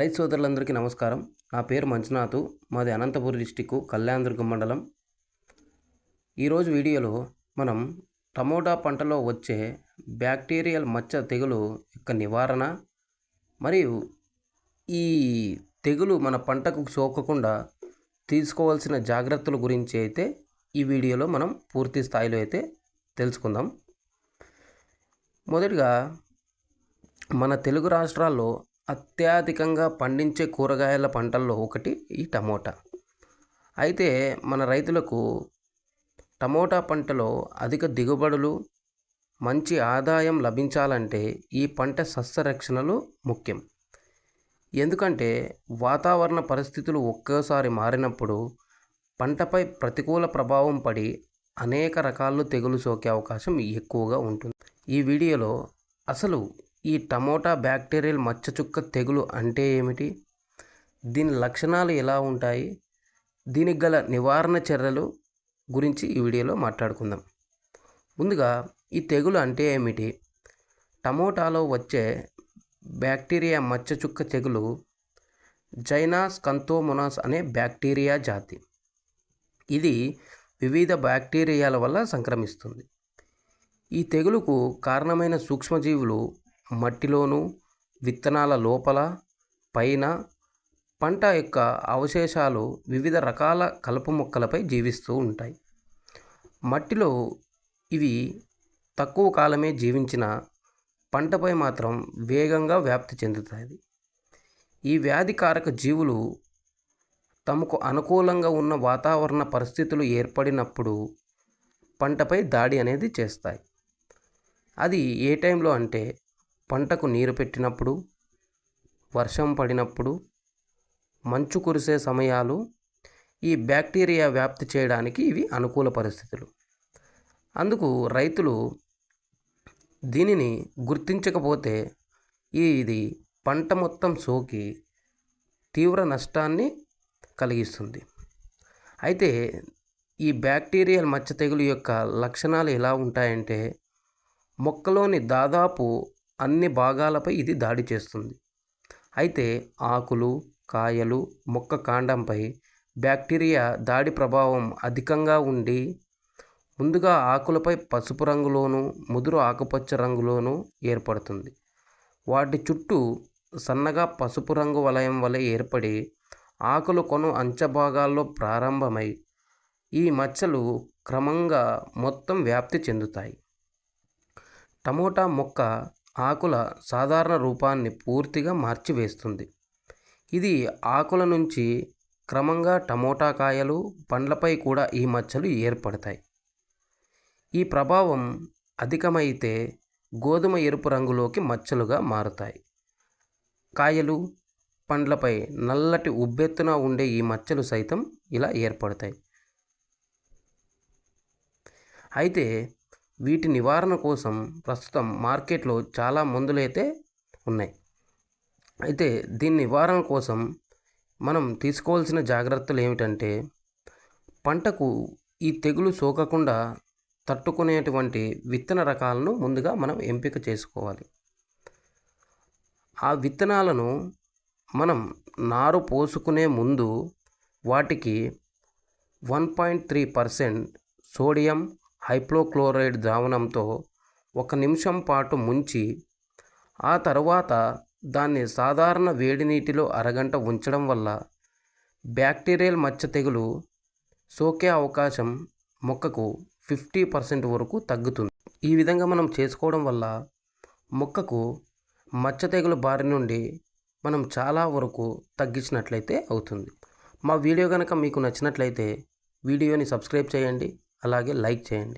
రైతు సోదరులందరికీ నమస్కారం. నా పేరు మంజునాథు. మాది అనంతపురం డిస్టిక్ కళ్యాణదుర్గం మండలం. ఈరోజు వీడియోలో మనం టమోటా పంటలో వచ్చే బ్యాక్టీరియల్ మచ్చ తెగులు యొక్క నివారణ మరియు ఈ తెగులు మన పంటకు సోకకుండా తీసుకోవాల్సిన జాగ్రత్తల గురించి అయితే ఈ వీడియోలో మనం పూర్తి స్థాయిలో అయితే తెలుసుకుందాం. మొదటిగా మన తెలుగు రాష్ట్రాల్లో అత్యధికంగా పండించే కూరగాయల పంటల్లో ఒకటి ఈ టమోటా. అయితే మన రైతులకు టమోటా పంటలో అధిక దిగుబడులు మంచి ఆదాయం లభించాలంటే ఈ పంట సస్యరక్షణలు ముఖ్యం. ఎందుకంటే వాతావరణ పరిస్థితులు ఒక్కోసారి మారినప్పుడు పంటపై ప్రతికూల ప్రభావం పడి అనేక రకాలు తెగులు సోకే అవకాశం ఎక్కువగా ఉంటుంది. ఈ వీడియోలో అసలు ఈ టమోటా బ్యాక్టీరియల్ మచ్చచుక్క తెగులు అంటే ఏమిటి? దీని లక్షణాలు ఎలా ఉంటాయి? దీనికి గల నివారణ చర్యలు గురించి ఈ వీడియోలో మాట్లాడుకుందాం. ముందుగా ఈ తెగులు అంటే ఏమిటి? టమోటాలో వచ్చే బ్యాక్టీరియా మచ్చచుక్క తెగులు జైనాస్ కంతోమొనాస్ అనే బ్యాక్టీరియా జాతి. ఇది వివిధ బ్యాక్టీరియాల వల్ల సంక్రమిస్తుంది. ఈ తెగులుకు కారణమైన సూక్ష్మజీవులు మట్టిలోను విత్తనాల లోపల పైన పంట యొక్క అవశేషాలు వివిధ రకాల కలుపు మొక్కలపై జీవిస్తూ ఉంటాయి. మట్టిలో ఇవి తక్కువ కాలమే జీవించిన పంటపై మాత్రం వేగంగా వ్యాప్తి చెందుతాయి. ఈ వ్యాధికారక జీవులు తమకు అనుకూలంగా ఉన్న వాతావరణ పరిస్థితులు ఏర్పడినప్పుడు పంటపై దాడి అనేది చేస్తాయి. అది ఏ టైంలో అంటే పంటకు నీరు పెట్టినప్పుడు వర్షం పడినప్పుడు మంచు కురిసే సమయాలు ఈ బ్యాక్టీరియా వ్యాప్తి చేయడానికి ఇవి అనుకూల పరిస్థితులు. అందుకు రైతులు దీనిని గుర్తించకపోతే ఇది పంట మొత్తం సోకి తీవ్ర నష్టాన్ని కలిగిస్తుంది. అయితే ఈ బ్యాక్టీరియల్ మచ్చ తెగులు యొక్క లక్షణాలు ఎలా ఉంటాయంటే మొక్కలోని దాదాపు అన్ని భాగాలపై ఇది దాడి చేస్తుంది. అయితే ఆకులు కాయలు మొక్క కాండంపై బ్యాక్టీరియా దాడి ప్రభావం అధికంగా ఉండి ముందుగా ఆకులపై పసుపు రంగులోను ముదురు ఆకుపచ్చ రంగులోను ఏర్పడుతుంది. వాటి చుట్టూ సన్నగా పసుపు రంగు వలయం వలె ఏర్పడి ఆకులు కొను అంచభాగాల్లో ప్రారంభమై ఈ మచ్చలు క్రమంగా మొత్తం వ్యాప్తి చెందుతాయి. టమోటా మొక్క ఆకుల సాధారణ రూపాన్ని పూర్తిగా మార్చివేస్తుంది. ఇది ఆకుల నుంచి క్రమంగా టమోటా కాయలు పండ్లపై కూడా ఈ మచ్చలు ఏర్పడతాయి. ఈ ప్రభావం అధికమైతే గోధుమ ఎరుపు రంగులోకి మచ్చలుగా మారుతాయి. కాయలు పండ్లపై నల్లటి ఉబ్బెత్తున ఉండే ఈ మచ్చలు సైతం ఇలా ఏర్పడతాయి. అయితే వీటి నివారణ కోసం ప్రస్తుతం మార్కెట్లో చాలా మందులైతే ఉన్నాయి. అయితే దీని నివారణ కోసం మనం తీసుకోవాల్సిన జాగ్రత్తలు ఏమిటంటే పంటకు ఈ తెగులు సోకకుండా తట్టుకునేటువంటి విత్తన రకాలను ముందుగా మనం ఎంపిక చేసుకోవాలి. ఆ విత్తనాలను మనం నారు పోసుకునే ముందు వాటికి one point three percent sodium hypochlorite ద్రావణంతో ఒక నిమిషం పాటు ముంచి ఆ తర్వాత దాన్ని సాధారణ వేడి నీటిలో అరగంట ఉంచడం వల్ల బ్యాక్టీరియల్ మచ్చ తెగులు సోకే అవకాశం మొక్కకు ఫిఫ్టీ పర్సెంట్ వరకు తగ్గుతుంది. ఈ విధంగా మనం చేసుకోవడం వల్ల మొక్కకు మచ్చ తెగులు బారి నుండి మనం చాలా వరకు తగ్గించినట్లయితే అవుతుంది. మా వీడియో కనుక మీకు నచ్చినట్లయితే వీడియోని సబ్స్క్రైబ్ చేయండి అలాగే లైక్ చేయండి.